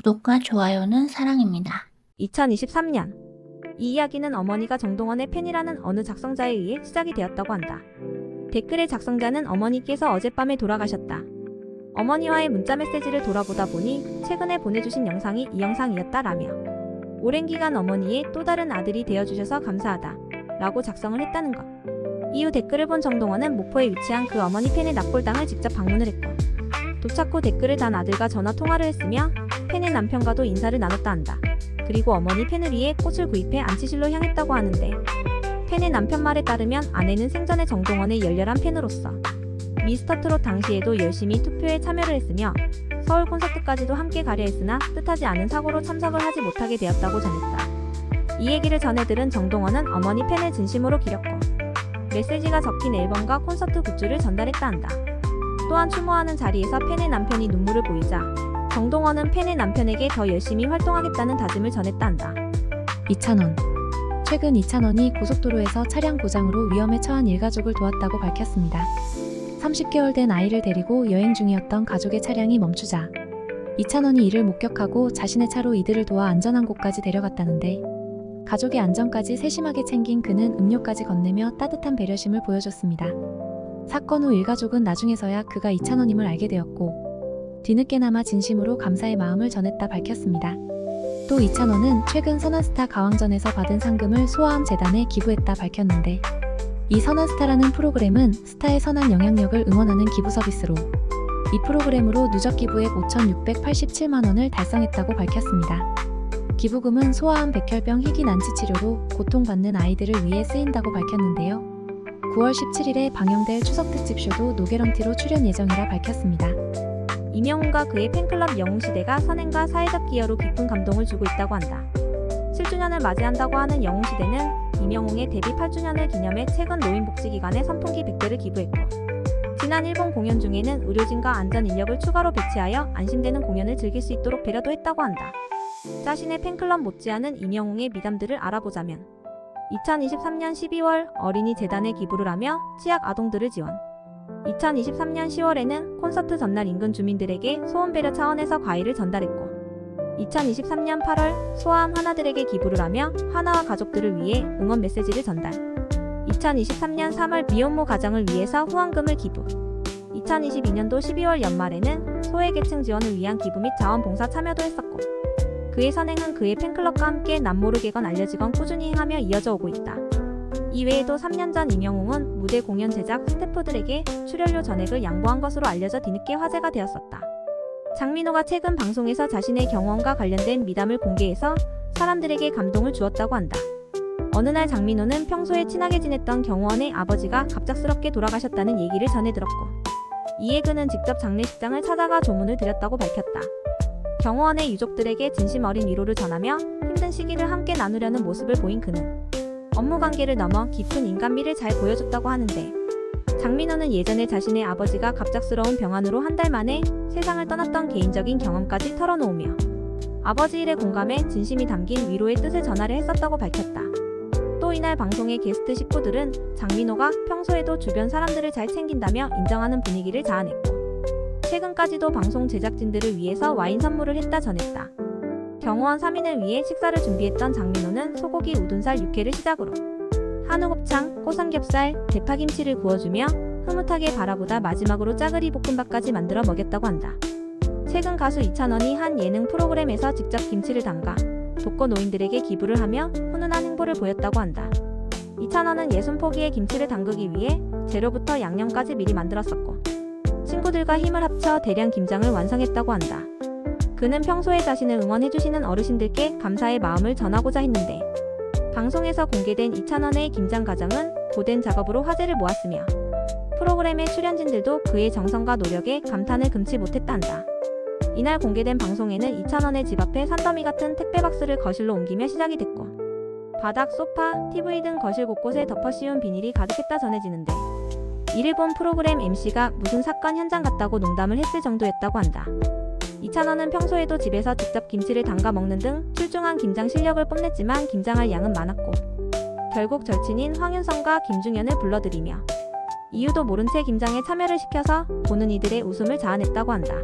구독과 좋아요는 사랑입니다. 2023년 이 이야기는 어머니가 정동원의 팬이라는 어느 작성자에 의해 시작이 되었다고 한다. 댓글의 작성자는 어머니께서 어젯밤에 돌아가셨다. 어머니와의 문자 메시지를 돌아보다 보니 최근에 보내주신 영상이 이 영상이었다라며 오랜 기간 어머니의 또 다른 아들이 되어주셔서 감사하다 라고 작성을 했다는 것. 이후 댓글을 본 정동원은 목포에 위치한 그 어머니 팬의 납골당을 직접 방문을 했고 도착 후 댓글을 단 아들과 전화 통화를 했으며 팬의 남편과도 인사를 나눴다 한다. 그리고 어머니 팬을 위해 꽃을 구입해 안치실로 향했다고 하는데 팬의 남편 말에 따르면 아내는 생전에 정동원의 열렬한 팬으로서 미스터트롯 당시에도 열심히 투표에 참여를 했으며 서울 콘서트까지도 함께 가려 했으나 뜻하지 않은 사고로 참석을 하지 못하게 되었다고 전했다. 이 얘기를 전해 들은 정동원은 어머니 팬을 진심으로 기렸고 메시지가 적힌 앨범과 콘서트 굿즈를 전달했다 한다. 또한 추모하는 자리에서 팬의 남편이 눈물을 보이자 정동원은 팬의 남편에게 더 열심히 활동하겠다는 다짐을 전했다 한다. 이찬원. 최근 이찬원이 고속도로에서 차량 고장으로 위험에 처한 일가족을 도왔다고 밝혔습니다. 30개월 된 아이를 데리고 여행 중이었던 가족의 차량이 멈추자 이찬원이 이를 목격하고 자신의 차로 이들을 도와 안전한 곳까지 데려갔다는데 가족의 안전까지 세심하게 챙긴 그는 음료까지 건네며 따뜻한 배려심을 보여줬습니다. 사건 후 일가족은 나중에서야 그가 이찬원임을 알게 되었고 뒤늦게나마 진심으로 감사의 마음을 전했다 밝혔습니다. 또 이찬원은 최근 선한스타 가왕전에서 받은 상금을 소아암 재단에 기부했다 밝혔는데 이 선한스타라는 프로그램은 스타의 선한 영향력을 응원하는 기부 서비스로 이 프로그램으로 누적 기부액 5,687만 원을 달성했다고 밝혔습니다. 기부금은 소아암 백혈병 희귀 난치 치료로 고통받는 아이들을 위해 쓰인다고 밝혔는데요. 9월 17일에 방영될 추석 특집쇼도 노게런티로 출연 예정이라 밝혔습니다. 이명웅과 그의 팬클럽 영웅시대가 선행과 사회적 기여로 깊은 감동을 주고 있다고 한다. 7주년을 맞이한다고 하는 영웅시대는 이명웅의 데뷔 8주년을 기념해 최근 노인복지기관에 선풍기 100대를 기부했고 지난 일본 공연 중에는 의료진과 안전 인력을 추가로 배치하여 안심되는 공연을 즐길 수 있도록 배려도 했다고 한다. 자신의 팬클럽 못지않은 이명웅의 미담들을 알아보자면 2023년 12월 어린이 재단에 기부를 하며 취약 아동들을 지원 2023년 10월에는 콘서트 전날 인근 주민들에게 소원 배려 차원에서 과일을 전달했고 2023년 8월 소아암 하나들에게 기부를 하며 하나와 가족들을 위해 응원 메시지를 전달 2023년 3월 미혼모 가정을 위해서 후원금을 기부 2022년도 12월 연말에는 소외계층 지원을 위한 기부 및 자원봉사 참여도 했었고 그의 선행은 그의 팬클럽과 함께 남모르게건 알려지건 꾸준히 행하며 이어져 오고 있다. 이외에도 3년 전 이명웅은 무대 공연 제작 스태프들에게 출연료 전액을 양보한 것으로 알려져 뒤늦게 화제가 되었었다. 장민호가 최근 방송에서 자신의 경험과 관련된 미담을 공개해서 사람들에게 감동을 주었다고 한다. 어느 날 장민호는 평소에 친하게 지냈던 경호원의 아버지가 갑작스럽게 돌아가셨다는 얘기를 전해 들었고 이에 그는 직접 장례식장을 찾아가 조문을 드렸다고 밝혔다. 경호원의 유족들에게 진심 어린 위로를 전하며 힘든 시기를 함께 나누려는 모습을 보인 그는 업무 관계를 넘어 깊은 인간미를 잘 보여줬다고 하는데 장민호는 예전에 자신의 아버지가 갑작스러운 병환으로 한 달 만에 세상을 떠났던 개인적인 경험까지 털어놓으며 아버지 일에 공감해 진심이 담긴 위로의 뜻을 전하려 했었다고 밝혔다. 또 이날 방송의 게스트 식구들은 장민호가 평소에도 주변 사람들을 잘 챙긴다며 인정하는 분위기를 자아냈고 최근까지도 방송 제작진들을 위해서 와인 선물을 했다 전했다. 경호원 3인을 위해 식사를 준비했던 장민호는 소고기 우둔살 육회를 시작으로 한우 곱창, 꼬삼겹살, 대파김치를 구워주며 흐뭇하게 바라보다 마지막으로 짜글이 볶음밥까지 만들어 먹였다고 한다. 최근 가수 이찬원이 한 예능 프로그램에서 직접 김치를 담가 독거 노인들에게 기부를 하며 훈훈한 행보를 보였다고 한다. 이찬원은 예순 포기의 김치를 담그기 위해 재료부터 양념까지 미리 만들었었고 친구들과 힘을 합쳐 대량 김장을 완성했다고 한다. 그는 평소에 자신을 응원해주시는 어르신들께 감사의 마음을 전하고자 했는데 방송에서 공개된 이찬원의 김장 과정은 고된 작업으로 화제를 모았으며 프로그램의 출연진들도 그의 정성과 노력에 감탄을 금치 못했단다. 이날 공개된 방송에는 이찬원의 집 앞에 산더미 같은 택배 박스를 거실로 옮기며 시작이 됐고 바닥, 소파, TV 등 거실 곳곳에 덮어 씌운 비닐이 가득했다 전해지는데 이를 본 프로그램 MC가 무슨 사건 현장 같다고 농담을 했을 정도였다고 한다. 이찬원은 평소에도 집에서 직접 김치를 담가 먹는 등 출중한 김장 실력을 뽐냈지만 김장할 양은 많았고 결국 절친인 황윤성과 김중현을 불러들이며 이유도 모른 채 김장에 참여를 시켜서 보는 이들의 웃음을 자아냈다고 한다.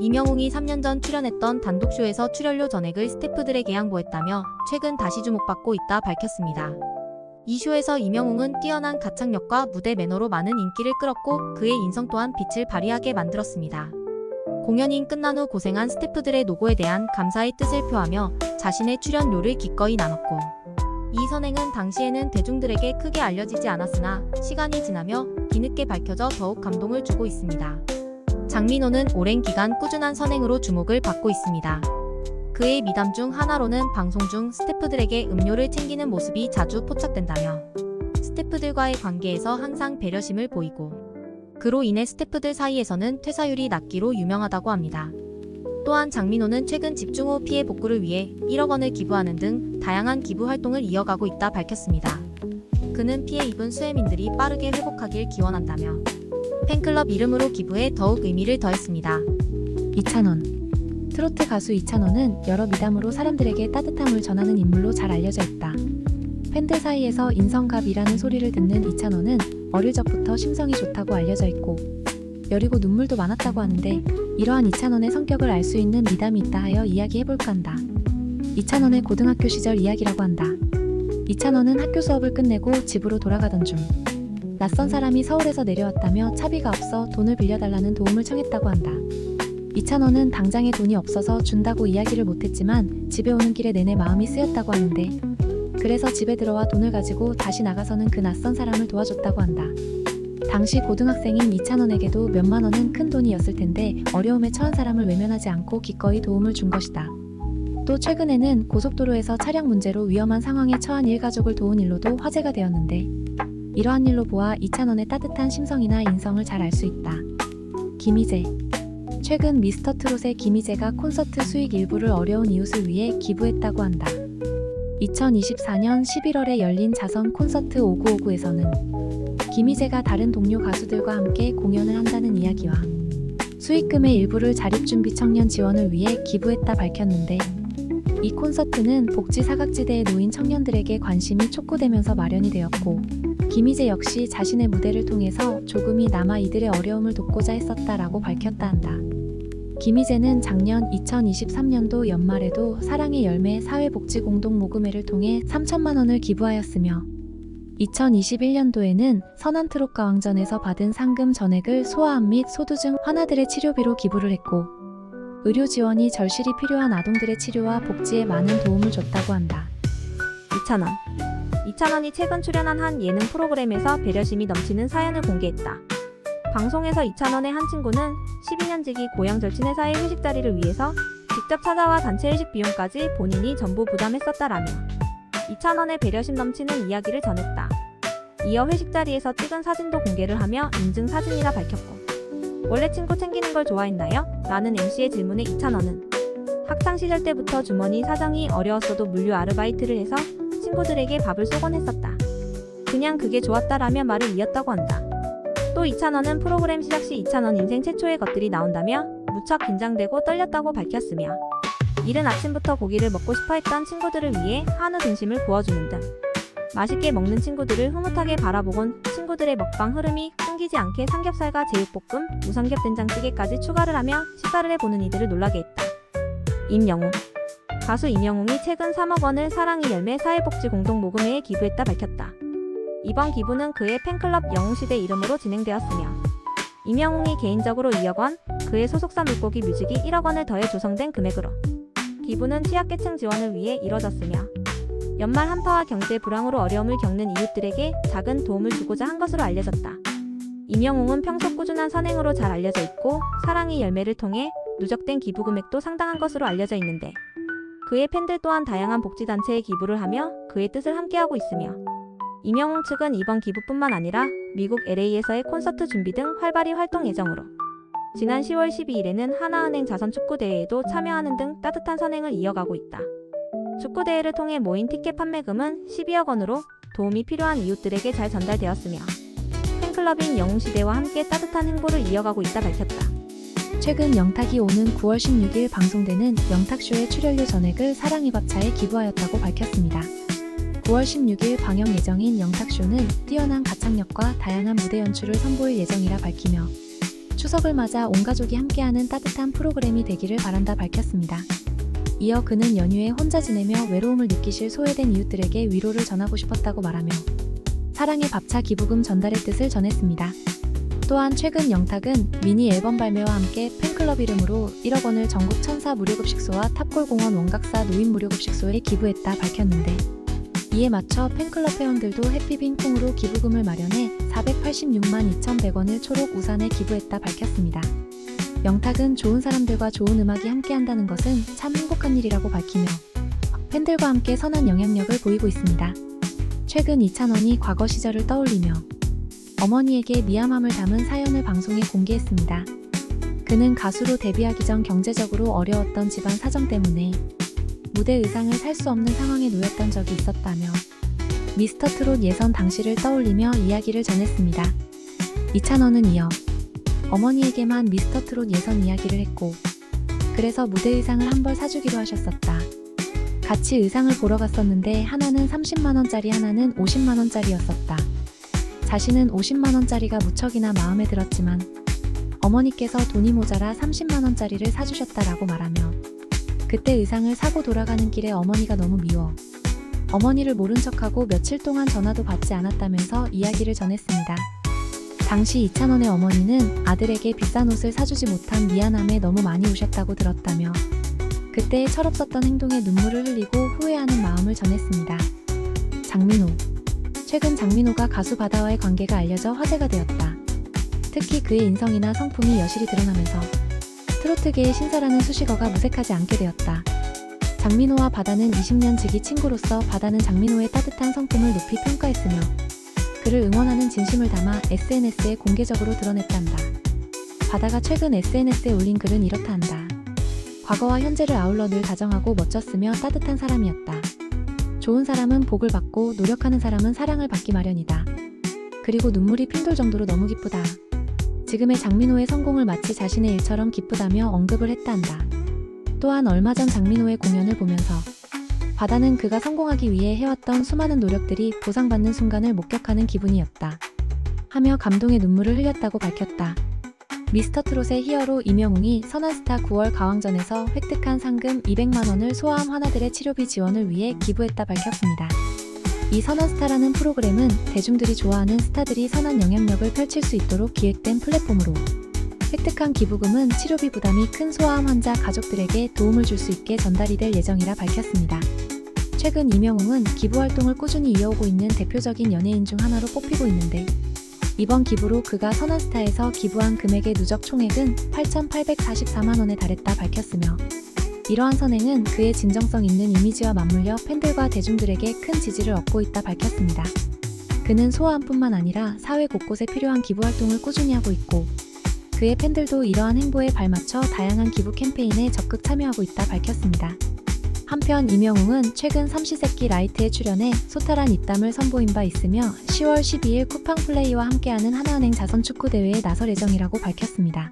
이명웅이 3년 전 출연했던 단독쇼에서 출연료 전액을 스태프들에게 양보했다며 최근 다시 주목받고 있다 밝혔습니다. 이 쇼에서 이명웅은 뛰어난 가창력과 무대 매너로 많은 인기를 끌었고 그의 인성 또한 빛을 발휘하게 만들었습니다. 공연이 끝난 후 고생한 스태프들의 노고에 대한 감사의 뜻을 표하며 자신의 출연료를 기꺼이 나눴고 이 선행은 당시에는 대중들에게 크게 알려지지 않았으나 시간이 지나며 뒤늦게 밝혀져 더욱 감동을 주고 있습니다. 장민호는 오랜 기간 꾸준한 선행으로 주목을 받고 있습니다. 그의 미담 중 하나로는 방송 중 스태프들에게 음료를 챙기는 모습이 자주 포착된다며 스태프들과의 관계에서 항상 배려심을 보이고 그로 인해 스태프들 사이에서는 퇴사율이 낮기로 유명하다고 합니다. 또한 장민호는 최근 집중 후 피해 복구를 위해 1억 원을 기부하는 등 다양한 기부 활동을 이어가고 있다 밝혔습니다. 그는 피해 입은 수혜민들이 빠르게 회복하길 기원한다며 팬클럽 이름으로 기부해 더욱 의미를 더했습니다. 이찬원 트로트 가수 이찬원은 여러 미담으로 사람들에게 따뜻함을 전하는 인물로 잘 알려져 있다. 팬들 사이에서 인성갑이라는 소리를 듣는 이찬원은 어릴 적부터 심성이 좋다고 알려져 있고 여리고 눈물도 많았다고 하는데 이러한 이찬원의 성격을 알 수 있는 미담이 있다 하여 이야기해볼까 한다. 이찬원의 고등학교 시절 이야기라고 한다. 이찬원은 학교 수업을 끝내고 집으로 돌아가던 중 낯선 사람이 서울에서 내려왔다며 차비가 없어 돈을 빌려달라는 도움을 청했다고 한다. 이찬원은 당장에 돈이 없어서 준다고 이야기를 못했지만 집에 오는 길에 내내 마음이 쓰였다고 하는데 그래서 집에 들어와 돈을 가지고 다시 나가서는 그 낯선 사람을 도와줬다고 한다. 당시 고등학생인 이찬원에게도 몇만 원은 큰 돈이었을 텐데 어려움에 처한 사람을 외면하지 않고 기꺼이 도움을 준 것이다. 또 최근에는 고속도로에서 차량 문제로 위험한 상황에 처한 일가족을 도운 일로도 화제가 되었는데 이러한 일로 보아 이찬원의 따뜻한 심성이나 인성을 잘 알 수 있다. 김희재 최근 미스터 트롯의 김희재가 콘서트 수익 일부를 어려운 이웃을 위해 기부했다고 한다. 2024년 11월에 열린 자선 콘서트 5959에서는 김희재가 다른 동료 가수들과 함께 공연을 한다는 이야기와 수익금의 일부를 자립준비 청년 지원을 위해 기부했다 밝혔는데 이 콘서트는 복지 사각지대에 놓인 청년들에게 관심이 촉구되면서 마련이 되었고 김희재 역시 자신의 무대를 통해서 조금이나마 이들의 어려움을 돕고자 했었다라고 밝혔다 한다. 김희재는 작년 2023년도 연말에도 사랑의 열매 사회복지공동모금회를 통해 3천만 원을 기부하였으며 2021년도에는 선한 트롯가 왕전에서 받은 상금 전액을 소아암 및 소두증 환아들의 치료비로 기부를 했고 의료 지원이 절실히 필요한 아동들의 치료와 복지에 많은 도움을 줬다고 한다. 이찬원 이찬원이 최근 출연한 한 예능 프로그램에서 배려심이 넘치는 사연을 공개했다. 방송에서 이찬원의 한 친구는 12년 지기 고향 절친 회사의 회식 자리를 위해서 직접 찾아와 단체 회식 비용까지 본인이 전부 부담했었다라며 이찬원의 배려심 넘치는 이야기를 전했다. 이어 회식 자리에서 찍은 사진도 공개를 하며 인증 사진이라 밝혔고 원래 친구 챙기는 걸 좋아했나요? 라는 MC의 질문에 이찬원은 학창 시절 때부터 주머니 사정이 어려웠어도 물류 아르바이트를 해서 친구들에게 밥을 쏘곤 했었다. 그냥 그게 좋았다라며 말을 이었다고 한다. 또 이찬원은 프로그램 시작 시 이찬원 인생 최초의 것들이 나온다며 무척 긴장되고 떨렸다고 밝혔으며 이른 아침부터 고기를 먹고 싶어 했던 친구들을 위해 한우 등심을 구워주는 등 맛있게 먹는 친구들을 흐뭇하게 바라보곤 친구들의 먹방 흐름이 끊기지 않게 삼겹살과 제육볶음, 우삼겹 된장찌개까지 추가를 하며 식사를 해보는 이들을 놀라게 했다. 임영웅 가수 임영웅이 최근 3억 원을 사랑의 열매 사회복지 공동모금회에 기부했다 밝혔다. 이번 기부는 그의 팬클럽 영웅시대 이름으로 진행되었으며 임영웅이 개인적으로 2억 원, 그의 소속사 물고기 뮤직이 1억 원을 더해 조성된 금액으로 기부는 취약계층 지원을 위해 이뤄졌으며 연말 한파와 경제 불황으로 어려움을 겪는 이웃들에게 작은 도움을 주고자 한 것으로 알려졌다. 임영웅은 평소 꾸준한 선행으로 잘 알려져 있고 사랑의 열매를 통해 누적된 기부 금액도 상당한 것으로 알려져 있는데 그의 팬들 또한 다양한 복지단체에 기부를 하며 그의 뜻을 함께하고 있으며 임영웅 측은 이번 기부뿐만 아니라 미국 LA에서의 콘서트 준비 등 활발히 활동 예정으로 지난 10월 12일에는 하나은행 자선축구대회에도 참여하는 등 따뜻한 선행을 이어가고 있다. 축구대회를 통해 모인 티켓 판매금은 12억 원으로 도움이 필요한 이웃들에게 잘 전달되었으며 팬클럽인 영웅시대와 함께 따뜻한 행보를 이어가고 있다 밝혔다. 최근 영탁이 오는 9월 16일 방송되는 영탁쇼의 출연료 전액을 사랑의 밥차에 기부하였다고 밝혔습니다. 9월 16일 방영 예정인 영탁쇼는 뛰어난 가창력과 다양한 무대 연출을 선보일 예정이라 밝히며 추석을 맞아 온 가족이 함께하는 따뜻한 프로그램이 되기를 바란다 밝혔습니다. 이어 그는 연휴에 혼자 지내며 외로움을 느끼실 소외된 이웃들에게 위로를 전하고 싶었다고 말하며 사랑의 밥차 기부금 전달의 뜻을 전했습니다. 또한 최근 영탁은 미니 앨범 발매와 함께 팬클럽 이름으로 1억 원을 전국 천사 무료급식소와 탑골공원 원각사 노인 무료급식소에 기부했다 밝혔는데 이에 맞춰 팬클럽 회원들도 해피빈 콩으로 기부금을 마련해 486만 2,100원을 초록 우산에 기부했다 밝혔습니다. 영탁은 좋은 사람들과 좋은 음악이 함께한다는 것은 참 행복한 일이라고 밝히며 팬들과 함께 선한 영향력을 보이고 있습니다. 최근 이찬원이 과거 시절을 떠올리며 어머니에게 미안함을 담은 사연을 방송에 공개했습니다. 그는 가수로 데뷔하기 전 경제적으로 어려웠던 집안 사정 때문에 무대 의상을 살 수 없는 상황에 놓였던 적이 있었다며 미스터 트롯 예선 당시를 떠올리며 이야기를 전했습니다. 이찬원은 이어 어머니에게만 미스터 트롯 예선 이야기를 했고 그래서 무대 의상을 한 벌 사주기로 하셨었다. 같이 의상을 보러 갔었는데 하나는 30만원짜리 하나는 50만원짜리였었다. 자신은 50만원짜리가 무척이나 마음에 들었지만 어머니께서 돈이 모자라 30만원짜리를 사주셨다라고 말하며 그때 의상을 사고 돌아가는 길에 어머니가 너무 미워 어머니를 모른 척하고 며칠 동안 전화도 받지 않았다면서 이야기를 전했습니다. 당시 이찬원의 어머니는 아들에게 비싼 옷을 사주지 못한 미안함에 너무 많이 우셨다고 들었다며 그때의 철없었던 행동에 눈물을 흘리고 후회하는 마음을 전했습니다. 장민호 최근 장민호가 가수 바다와의 관계가 알려져 화제가 되었다. 특히 그의 인성이나 성품이 여실히 드러나면서 트로트계의 신사라는 수식어가 무색하지 않게 되었다. 장민호와 바다는 20년 지기 친구로서 바다는 장민호의 따뜻한 성품을 높이 평가했으며 그를 응원하는 진심을 담아 SNS에 공개적으로 드러냈단다. 바다가 최근 SNS에 올린 글은 이렇다 한다. 과거와 현재를 아울러 늘 다정하고 멋졌으며 따뜻한 사람이었다. 좋은 사람은 복을 받고 노력하는 사람은 사랑을 받기 마련이다. 그리고 눈물이 핀돌 정도로 너무 기쁘다. 지금의 장민호의 성공을 마치 자신의 일처럼 기쁘다며 언급을 했다 한다. 또한 얼마 전 장민호의 공연을 보면서 바다는 그가 성공하기 위해 해왔던 수많은 노력들이 보상받는 순간을 목격하는 기분이었다. 하며 감동의 눈물을 흘렸다고 밝혔다. 미스터 트롯의 히어로 임영웅이 선한스타 9월 가왕전에서 획득한 상금 200만 원을 소아암 환아들의 치료비 지원을 위해 기부했다 밝혔습니다. 이 선한스타라는 프로그램은 대중들이 좋아하는 스타들이 선한 영향력을 펼칠 수 있도록 기획된 플랫폼으로 획득한 기부금은 치료비 부담이 큰 소아암 환자 가족들에게 도움을 줄 수 있게 전달이 될 예정이라 밝혔습니다. 최근 이명웅은 기부 활동을 꾸준히 이어오고 있는 대표적인 연예인 중 하나로 꼽히고 있는데 이번 기부로 그가 선한스타에서 기부한 금액의 누적 총액은 8,844만 원에 달했다 밝혔으며 이러한 선행은 그의 진정성 있는 이미지와 맞물려 팬들과 대중들에게 큰 지지를 얻고 있다 밝혔습니다. 그는 소아암뿐만 아니라 사회 곳곳에 필요한 기부 활동을 꾸준히 하고 있고 그의 팬들도 이러한 행보에 발맞춰 다양한 기부 캠페인에 적극 참여하고 있다 밝혔습니다. 한편 이명웅은 최근 삼시세끼 라이트에 출연해 소탈한 입담을 선보인 바 있으며 10월 12일 쿠팡플레이와 함께하는 하나은행 자선축구대회에 나설 예정이라고 밝혔습니다.